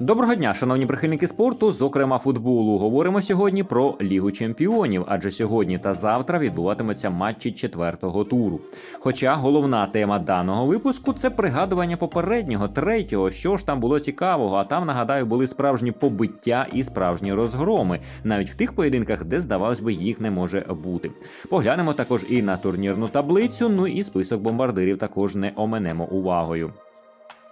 Доброго дня, шановні прихильники спорту, зокрема футболу. Говоримо сьогодні про Лігу Чемпіонів, адже сьогодні та завтра відбуватимуться матчі четвертого туру. Хоча головна тема даного випуску це пригадування попереднього, третього, що ж там було цікавого. А там, нагадаю, були справжні побиття і справжні розгроми, навіть в тих поєдинках, де здавалось би їх не може бути. Поглянемо також і на турнірну таблицю. Ну і список бомбардирів також не оменемо увагою.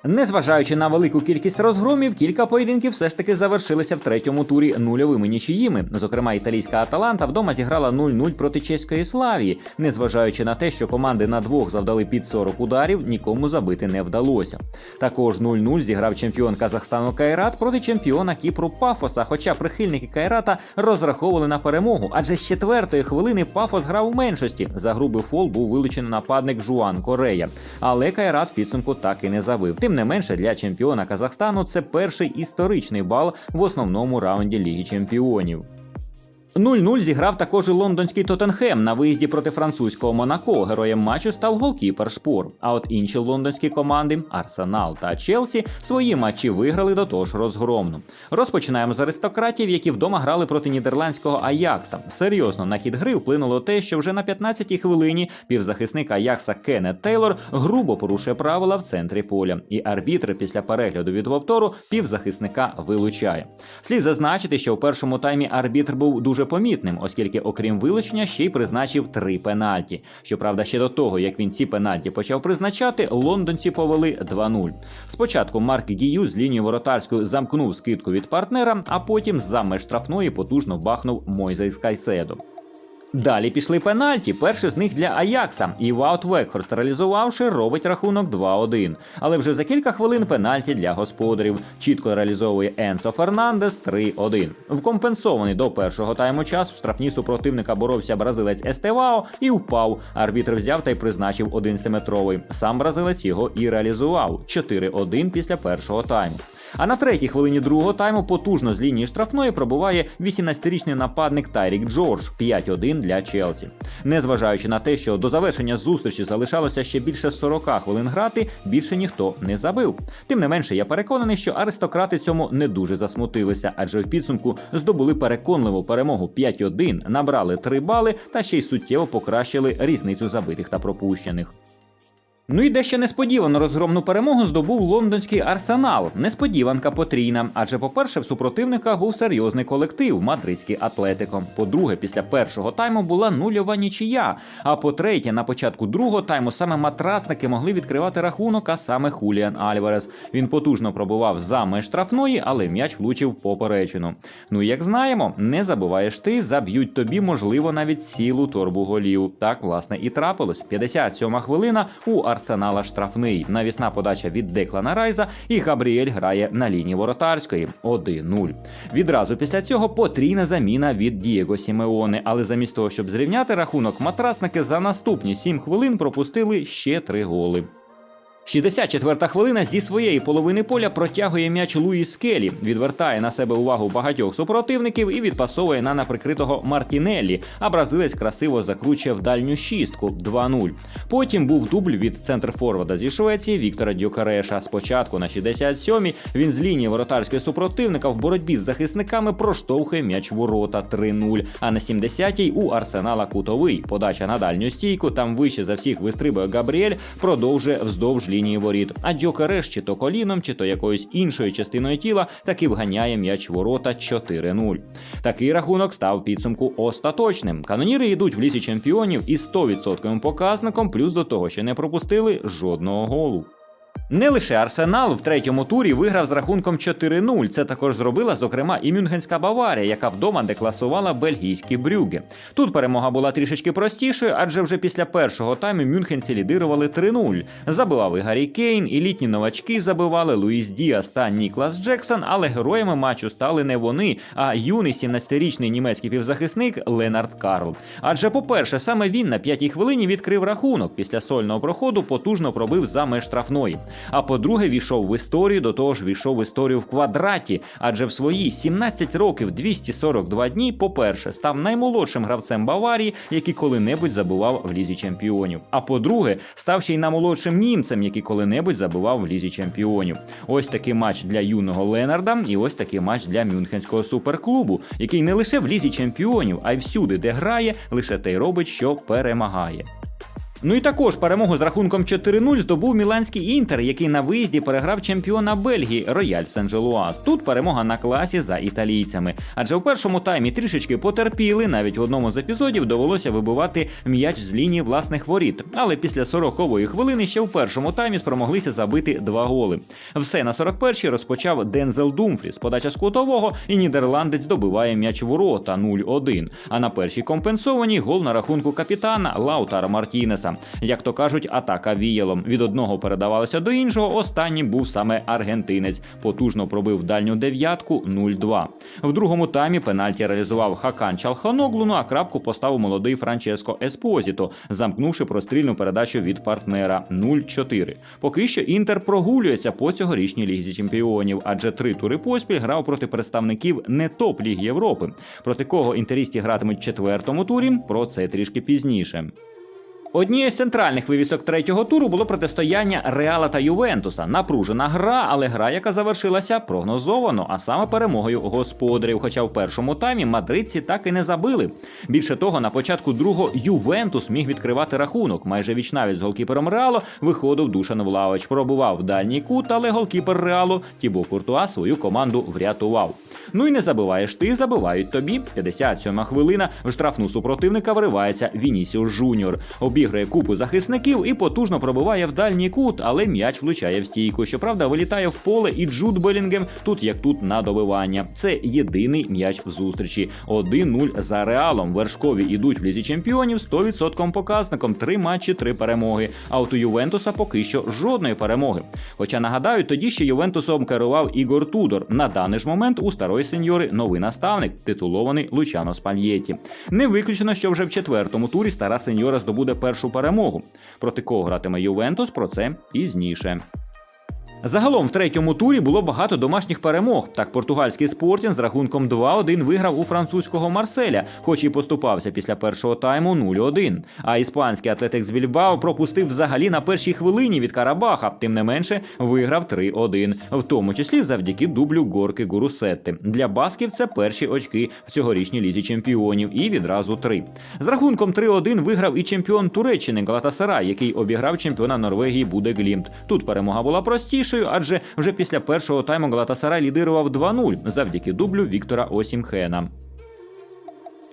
Незважаючи на велику кількість розгромів, кілька поєдинків все ж таки завершилися в третьому турі нульовими нічиїми. Зокрема, італійська Аталанта вдома зіграла 0-0 проти чеської Славії. Незважаючи на те, що команди на двох завдали під 40 ударів, нікому забити не вдалося. Також 0-0 зіграв чемпіон Казахстану Кайрат проти чемпіона Кіпру Пафоса. Хоча прихильники Кайрата розраховували на перемогу, адже з четвертої хвилини Пафос грав у меншості. За грубий фол був вилучений нападник Жуан Корея. Але Кайрат в підсумку так і не забив. Тим не менше, для чемпіона Казахстану це перший історичний бал в основному раунді Ліги Чемпіонів. 0-0 зіграв також і лондонський Тоттенхем на виїзді проти французького Монако. Героєм матчу став голкіпер Шпор. А от інші лондонські команди Арсенал та Челсі свої матчі виграли до того ж розгромно. Розпочинаємо з аристократів, які вдома грали проти нідерландського Аякса. Серйозно на хід гри вплинуло те, що вже на 15-й хвилині півзахисник Аякса Кеннет Тейлор грубо порушує правила в центрі поля. І арбітр після перегляду від повтору півзахисника вилучає. Слід зазначити, що у першому таймі арбітр був дуже помітним, оскільки, окрім вилучення, ще й призначив три пенальті. Щоправда, ще до того, як він ці пенальті почав призначати, лондонці повели 2-0. Спочатку Марк Гію з лінії воротарської замкнув скидку від партнера, а потім з-за меж штрафної потужно бахнув Мойзейс Кайседо. Далі пішли пенальті. Перший з них для Аякса. І Ваут Векхорст, реалізувавши, робить рахунок 2-1. Але вже за кілька хвилин пенальті для господарів. Чітко реалізовує Енсо Фернандес 3-1. Вкомпенсований до першого тайму час в штрафні супротивника боровся бразилець Естевао і впав. Арбітр взяв та й призначив 11-метровий. Сам бразилець його і реалізував 4-1 після першого тайму. А на третій хвилині другого тайму потужно з лінії штрафної пробуває 18-річний нападник Тайрік Джордж 5-1 для Челсі. Незважаючи на те, що до завершення зустрічі залишалося ще більше 40 хвилин грати, більше ніхто не забив. Тим не менше, я переконаний, що аристократи цьому не дуже засмутилися, адже в підсумку здобули переконливу перемогу 5-1, набрали 3 бали та ще й суттєво покращили різницю забитих та пропущених. Ну і дещо несподівано розгромну перемогу здобув лондонський арсенал. Несподіванка потрійна. Адже, по-перше, в супротивника був серйозний колектив мадридський Атлетико. По-друге, після першого тайму була нульова нічия. А по-третє, на початку другого тайму саме матрасники могли відкривати рахунок, а саме Хуліан Альварес. Він потужно пробував за меж штрафної, але м'яч влучив поперечину. Ну і як знаємо, не забуваєш ти, заб'ють тобі, можливо, навіть цілу торбу голів. Так, власне, і трапилось. 57 хвилина у Арсенала штрафний. Навісна подача від Деклана Райза, і Габріель грає на лінії воротарської 1-0. Відразу після цього потрійна заміна від Дієго Сімеони. але замість того, щоб зрівняти рахунок, матрасники за наступні 7 хвилин пропустили ще 3 голи. 64-та хвилина зі своєї половини поля протягує м'яч Луїс Келі, відвертає на себе увагу багатьох супротивників і відпасовує на наприкритого Мартінеллі, а бразилець красиво закручує в дальню шістку 2-0. Потім був дубль від центрфорварда зі Швеції Віктора Дюкареша. Спочатку на 67-й він з лінії воротарського супротивника в боротьбі з захисниками проштовхує м'яч ворота 3-0. А на 70-й у Арсенала кутовий. Подача на дальню стійку, там вище за всіх вистрибує Габріель, продовжує вздовж лінії воріт. А Дьокереш чи то коліном, чи то якоюсь іншою частиною тіла таки вганяє м'яч ворота 4-0. Такий рахунок став підсумку остаточним. Каноніри йдуть в лісі чемпіонів із 100% показником, плюс до того, що не пропустили жодного голу. Не лише Арсенал в третьому турі виграв з рахунком 4-0. Це також зробила, зокрема, і Мюнхенська Баварія, яка вдома декласувала бельгійські брюги. Тут перемога була трішечки простішою, адже вже після першого тайму мюнхенці лідирували 3-0. Забивав і Гаррі Кейн, і літні новачки забивали Луїс Діас та Ніклас Джексон, але героями матчу стали не вони, а юний 17-річний німецький півзахисник Ленард Карл. Адже, по-перше, саме він на п'ятій хвилині відкрив рахунок. Після сольного проходу потужно пробив за меж штрафної. А по-друге, війшов в історію, до того ж війшов в історію в квадраті, адже в свої 17 років 242 дні, по-перше, став наймолодшим гравцем Баварії, який коли-небудь забивав в лізі чемпіонів. А по-друге, став ще й наймолодшим німцем, який коли-небудь забивав в лізі чемпіонів. Ось такий матч для юного Ленарда, і ось такий матч для Мюнхенського суперклубу, який не лише в лізі чемпіонів, а й всюди, де грає, лише те й робить, що перемагає. Ну і також перемогу з рахунком 4-0 здобув міланський інтер, який на виїзді переграв чемпіона Бельгії Рояль Сен-Желуаз. Тут перемога на класі за італійцями. Адже в першому таймі трішечки потерпіли. Навіть в одному з епізодів довелося вибивати м'яч з лінії власних воріт. Але після 40-ї хвилини ще в першому таймі спромоглися забити два голи. Все на 41-й розпочав Дензел Думфріс. Подача з кутового, і нідерландець добиває м'яч в ворота 0-1. А на першій компенсованій гол на рахунку капітана Лаутара Мартінеса. Як то кажуть, атака віялом. Від одного передавалося до іншого. Останнім був саме аргентинець. Потужно пробив дальню дев'ятку 0-2. В другому таймі пенальті реалізував Хакан Чалханоглу, ну а крапку поставив молодий Франческо Еспозіто, замкнувши прострільну передачу від партнера 0-4. Поки що Інтер прогулюється по цьогорічній лізі чемпіонів, адже три тури поспіль грав проти представників не топ Ліг Європи. Проти кого інтерісті гратимуть в четвертому турі, про це трішки пізніше. Однією з центральних вивісок третього туру було протистояння Реала та Ювентуса. Напружена гра, але гра, яка завершилася прогнозовано, а саме перемогою господарів. Хоча в першому таймі мадридці так і не забили. Більше того, на початку другого Ювентус міг відкривати рахунок. Майже вічнавість з голкіпером Реалу виходив Душан Влавич. Пробував дальній кут, але голкіпер Реалу Тібо Куртуа свою команду врятував. Ну і не забиваєш ти, забивають тобі. 57 хвилина в штрафну супротивника вривається Вінісіус Жуніор. Обіграє купу захисників і потужно пробиває в дальній кут, але м'яч влучає в стійку. Щоправда, вилітає в поле і Джуд Белінгем тут як тут на добивання. Це єдиний м'яч в зустрічі. 1-0 за реалом. Вершкові ідуть в лізі чемпіонів 100% показником. Три матчі, три перемоги. А от у Ювентуса поки що жодної перемоги. Хоча нагадаю, тоді ще Ювентусом керував Ігор Тудор. На даний ж момент у старої сеньори новий наставник, титулований Лучано Спальєті. Не виключено, що вже в четвертому турі стара сеньора здобуде першу перемогу. Проти кого гратиме Ювентус, про це пізніше. Загалом в третьому турі було багато домашніх перемог. Так, португальський спортінг з рахунком 2-1 виграв у французького Марселя, хоч і поступався після першого тайму 0-1. А іспанський атлетик з Вільбао пропустив взагалі на першій хвилині від Карабаха. Тим не менше, виграв 3-1, в тому числі завдяки дублю горки Гурусетти. Для басків це перші очки в цьогорічній лізі чемпіонів і відразу три. З рахунком 3-1 виграв і чемпіон Туреччини Галатасарай, який обіграв чемпіона Норвегії Буде Глімт. Тут перемога була простішою, адже вже після першого тайму Галатасарай лідирував 2-0 завдяки дублю Віктора Осімхена.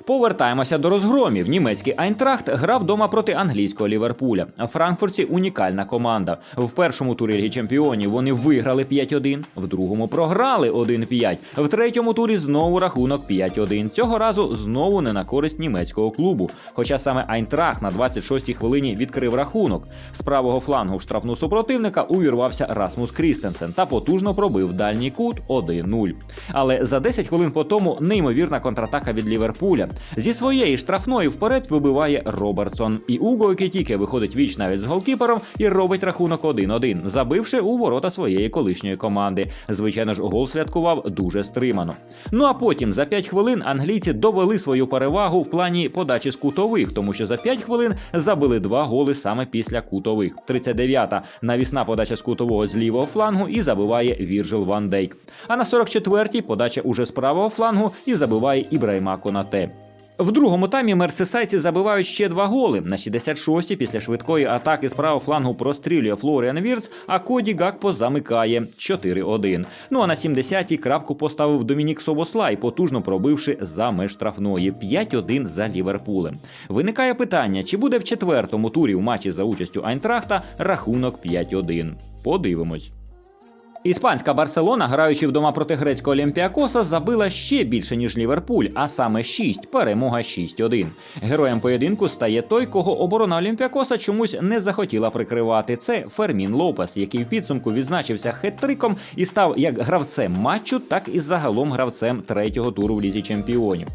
Повертаємося до розгромів. Німецький Айнтрахт грав вдома проти англійського Ліверпуля. В Франкфурті унікальна команда. В першому турі Ліги Чемпіонів вони виграли 5-1, в другому програли 1-5, в третьому турі знову рахунок 5-1. Цього разу знову не на користь німецького клубу. Хоча саме Айнтрахт на 26-й хвилині відкрив рахунок. З правого флангу в штрафну супротивника увірвався Расмус Крістенсен та потужно пробив дальній кут 1-0. Але за 10 хвилин по тому неймовірна контратака від Ліверпуля. Зі своєї штрафної вперед вибиває Робертсон. І Уго Екітіке виходить віч навіть з голкіпером і робить рахунок 1-1, забивши у ворота своєї колишньої команди. Звичайно ж, гол святкував дуже стримано. Ну а потім за 5 хвилин англійці довели свою перевагу в плані подачі з кутових, тому що за 5 хвилин забили два голи саме після кутових. 39-та навісна подача з кутового з лівого флангу і забиває Вірджил Ван Дейк. А на 44-й подача уже з правого флангу і забиває Ібрайма Конате. В другому таймі мерсисайці забивають ще два голи. На 66-й після швидкої атаки з правого флангу прострілює Флоріан Вірц, а Коді Гакпо замикає 4-1. Ну а на 70-й крапку поставив Домінік Собослай, потужно пробивши за меж штрафної 5-1 за Ліверпулем. Виникає питання, чи буде в четвертому турі в матчі за участю Айнтрахта рахунок 5-1. Подивимось. Іспанська Барселона, граючи вдома проти грецького Олімпіакоса, забила ще більше ніж Ліверпуль, а саме 6, перемога 6-1. Героєм поєдинку стає той, кого оборона Олімпіакоса чомусь не захотіла прикривати. Це Фермін Лопес, який в підсумку відзначився хет-триком і став як гравцем матчу, так і загалом гравцем третього туру в лізі чемпіонів.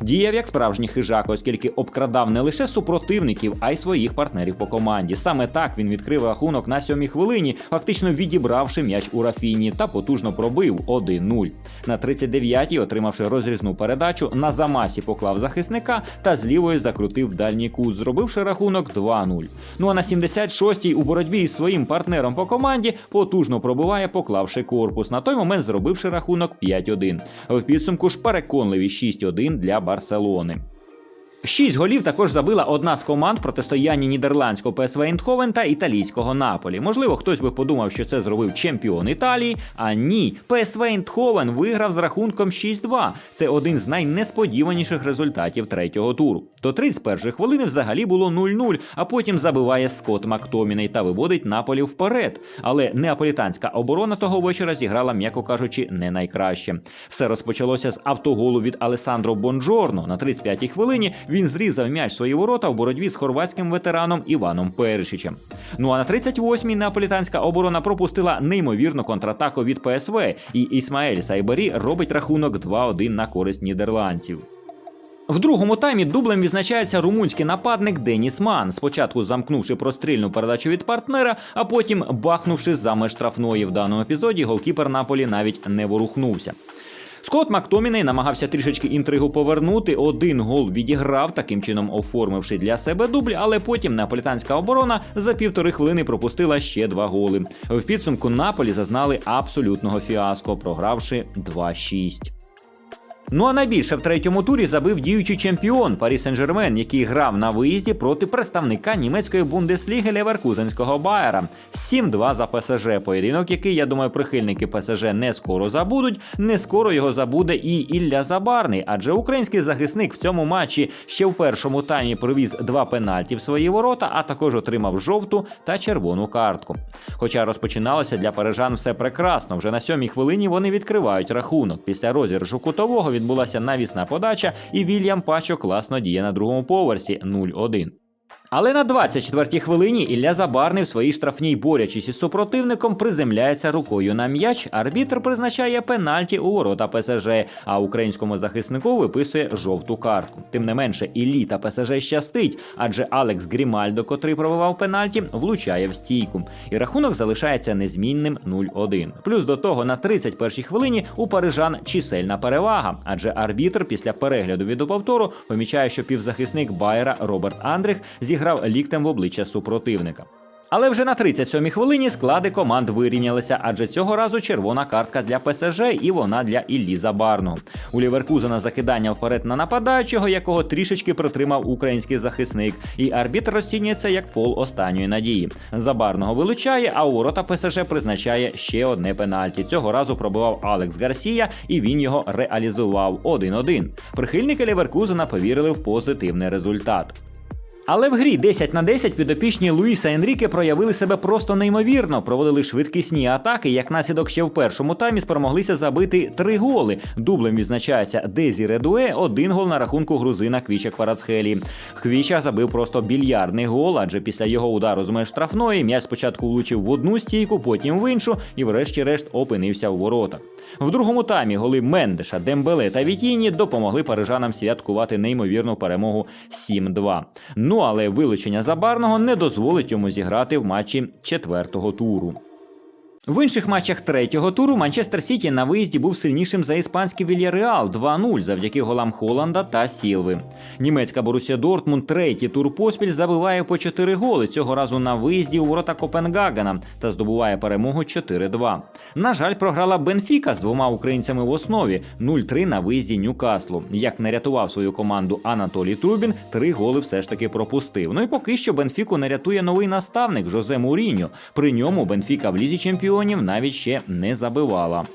Діяв як справжній хижак, оскільки обкрадав не лише супротивників, а й своїх партнерів по команді. Саме так він відкрив рахунок на сьомій хвилині, фактично відібравши м'яч у Рафіні та потужно пробив 1-0. На 39-й, отримавши розрізну передачу, на замасі поклав захисника та з лівої закрутив дальній кут, зробивши рахунок 2-0. Ну а на 76-й у боротьбі із своїм партнером по команді потужно пробиває, поклавши корпус. На той момент зробивши рахунок 5-1. В підсумку ж переконливі 6-1 для Барселони. Шість голів також забила одна з команд протистояння нідерландського ПСВ Ейндховен та італійського Наполі. Можливо, хтось би подумав, що це зробив чемпіон Італії. А ні, ПСВ Ейндховен виграв з рахунком 6-2. Це один з найнесподіваніших результатів третього туру. До 31-ї хвилини взагалі було 0-0, а потім забиває Скотт Мактоміней та виводить Наполі вперед. Але неаполітанська оборона того вечора зіграла, м'яко кажучи, не найкраще. Все розпочалося з автоголу від Алесандро Бонджорно. На 35-й хвилині він зрізав м'яч свої ворота в боротьбі з хорватським ветераном Іваном Першичем. Ну а на 38-й неаполітанська оборона пропустила неймовірну контратаку від ПСВ, і Ісмаель Сайбарі робить рахунок 2-1 на користь нідерландців. В другому таймі дублем відзначається румунський нападник Деніс Ман, спочатку замкнувши прострільну передачу від партнера, а потім бахнувши за штрафної. В даному епізоді голкіпер Наполі навіть не ворухнувся. Скотт Мактоміней намагався трішечки інтригу повернути. Один гол відіграв, таким чином оформивши для себе дубль, але потім неаполітанська оборона за півтори хвилини пропустила ще два голи. В підсумку Наполі зазнали абсолютного фіаско, програвши 2-6. Ну а найбільше в третьому турі забив діючий чемпіон Парі Сен-Жермен, який грав на виїзді проти представника німецької бундесліги Леверкузенського Байера. 7-2 за ПСЖ. Поєдинок, який, я думаю, прихильники ПСЖ не скоро забудуть. Не скоро його забуде і Ілля Забарний, адже український захисник в цьому матчі ще в першому таймі провіз два пенальті в свої ворота, а також отримав жовту та червону картку. Хоча розпочиналося для парижан все прекрасно. Вже на сьомій хвилині вони відкривають рахунок. Після розіграшу кутового відбулася навісна подача, і Вільям Пачо класно діє на другому поверсі 0-1. Але на 24-й хвилині Ілля Забарний в своїй штрафній, борячись із супротивником, приземляється рукою на м'яч. Арбітр призначає пенальті у ворота ПСЖ, а українському захиснику виписує жовту картку. Тим не менше, Іллі та ПСЖ щастить, адже Алекс Грімальдо, котрий пробивав пенальті, влучає в стійку. І рахунок залишається незмінним 0-1. Плюс до того на 31-й хвилині у парижан чисельна перевага, адже арбітр після перегляду відеоповтору помічає, що півзахисник Байера Роберт Андрих зіграв ліктем в обличчя супротивника. Але вже на 37-й хвилині склади команд вирівнялися, адже цього разу червона картка для ПСЖ і вона для Іллі Забарного. У Ліверкузена закидання вперед на нападаючого, якого трішечки протримав український захисник, і арбітр розцінюється як фол останньої надії. Забарного вилучає, а у ворота ПСЖ призначає ще одне пенальті. Цього разу пробивав Алекс Гарсія, і він його реалізував 1-1. Прихильники Ліверкузена повірили в позитивний результат. Але в грі 10 на 10 підопічні Луїса Енріке проявили себе просто неймовірно, проводили швидкісні атаки. Як наслідок ще в першому таймі спромоглися забити три голи. Дублем відзначається Дезі Редуе, один гол на рахунку грузина Квіча Кварацхелі. Хвіча забив просто більярдний гол, адже після його удару з меж штрафної м'яч спочатку влучив в одну стійку, потім в іншу, і врешті-решт опинився в воротах. В другому таймі голи Мендеша, Дембеле та Вітіні допомогли парижанам святкувати неймовірну перемогу 7-2. Ну але вилучення забарного не дозволить йому зіграти в матчі четвертого туру. В інших матчах третього туру Манчестер Сіті на виїзді був сильнішим за іспанський Вільяреал 2-0 завдяки голам Холланда та Сілви. Німецька Борусія Дортмунд третій тур поспіль забиває по 4 голи цього разу на виїзді у ворота Копенгагена та здобуває перемогу 4-2. На жаль, програла Бенфіка з двома українцями в основі 0-3 на виїзді Ньюкаслу. Як не рятував свою команду Анатолій Трубін, три голи все ж таки пропустив. Ну і поки що Бенфіку не рятує новий наставник Жозе Муріньо. При ньому Бенфіка в лізі чемпіонів навіть ще не забивала.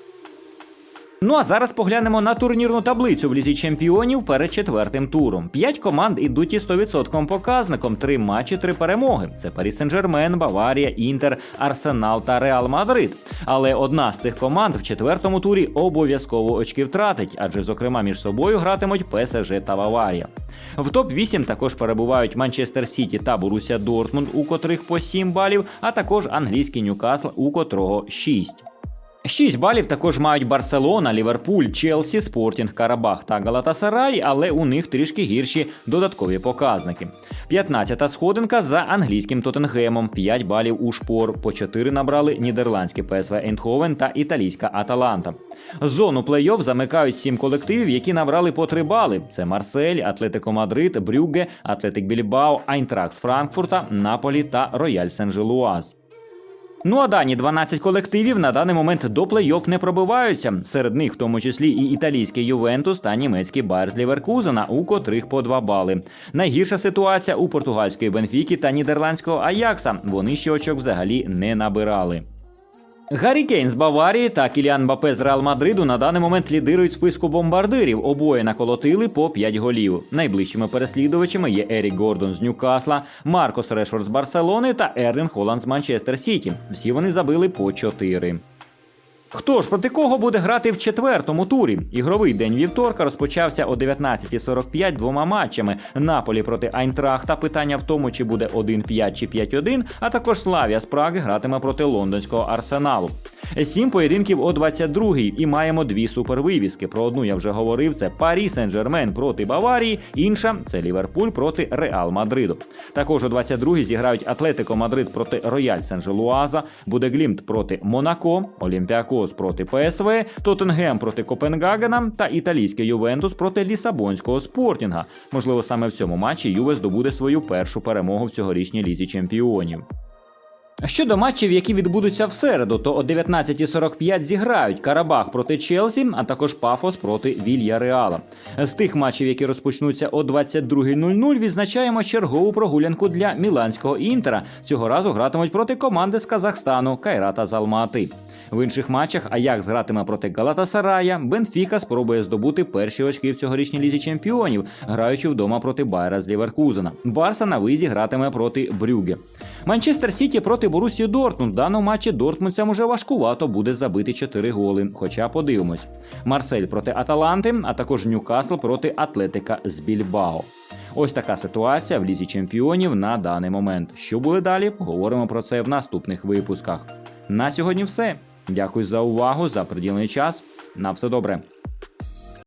Ну а зараз поглянемо на турнірну таблицю в лізі чемпіонів перед четвертим туром. П'ять команд ідуть із 100% показником. Три матчі, три перемоги. Це Парі Сен-Жермен, Баварія, Інтер, Арсенал та Реал Мадрид. Але одна з цих команд в четвертому турі обов'язково очки втратить, адже зокрема між собою гратимуть ПСЖ та Баварія. В топ 8 також перебувають Манчестер Сіті та Боруся Дортмунд, у котрих по 7 балів, а також англійський Ньюкасл, у котрого 6. 6 балів також мають Барселона, Ліверпуль, Челсі, Спортінг, Карабах та Галатасарай, але у них трішки гірші додаткові показники. 15-та сходинка за англійським Тоттенгемом, 5 балів у шпор, по 4 набрали нідерландські ПСВ Ейндховен та італійська Аталанта. Зону плей-офф замикають 7 колективів, які набрали по 3 бали. Це Марсель, Атлетико Мадрид, Брюгге, Атлетик Більбао, Айнтракт з Франкфурта, Наполі та Рояль Сен-Желуаз. Ну а дані 12 колективів на даний момент до плей-офф не пробиваються. Серед них, в тому числі, і італійський Ювентус та німецький Байер Ліверкузена, у котрих по 2 бали. Найгірша ситуація у португальської Бенфіки та нідерландського Аякса. Вони ще очок взагалі не набирали. Гаррі Кейн з Баварії та Кіліан Бапе з Реал Мадриду на даний момент лідирують списку бомбардирів. Обоє наколотили по 5 голів. Найближчими переслідувачами є Ерік Гордон з Ньюкасла, Маркос Решфорд з Барселони та Ерлін Холланд з Манчестер Сіті. Всі вони забили по 4. Хто ж проти кого буде грати в четвертому турі? Ігровий день вівторка розпочався о 19.45 двома матчами. Наполі проти Айнтрахта. Питання в тому, чи буде 1-5 чи 5-1, а також Славія з Праги гратиме проти лондонського арсеналу. Сім поєдинків о 22-й і маємо дві супервивіски. Про одну я вже говорив: це Парі Сен-Жермен проти Баварії, інша це Ліверпуль проти Реал Мадриду. Також о 22-й зіграють Атлетико Мадрид проти Рояль Сен-Желуаза, буде Глімт проти Монако, Олімпіакос проти ПСВ, Тоттенгем проти Копенгагена та італійський Ювентус проти Лісабонського Спортінга. Можливо, саме в цьому матчі Юве здобуде свою першу перемогу в цьогорічній лізі чемпіонів. Щодо матчів, які відбудуться в середу, то о 19.45 зіграють Карабах проти Челсі, а також Пафос проти Вільяреала. З тих матчів, які розпочнуться о 22.00, відзначаємо чергову прогулянку для міланського інтера. Цього разу гратимуть проти команди з Казахстану Кайрата з Алмати. В інших матчах Аякс гратиме проти Галатасарая, Бенфіка спробує здобути перші очки в цьогорічній лізі чемпіонів, граючи вдома проти Байера з Ліверкузена. Барса на визі гратиме проти Брюге. Манчестер Сіті проти Борусі Дортмунд. В даному матчі Дортмундцям уже важкувато буде забити 4 голи. Хоча подивимось. Марсель проти Аталанти, а також Ньюкасл проти Атлетика з Більбао. Ось така ситуація в лізі чемпіонів на даний момент. Що буде далі? Говоримо про це в наступних випусках. На сьогодні все. Дякую за увагу, за приділений час. На все добре.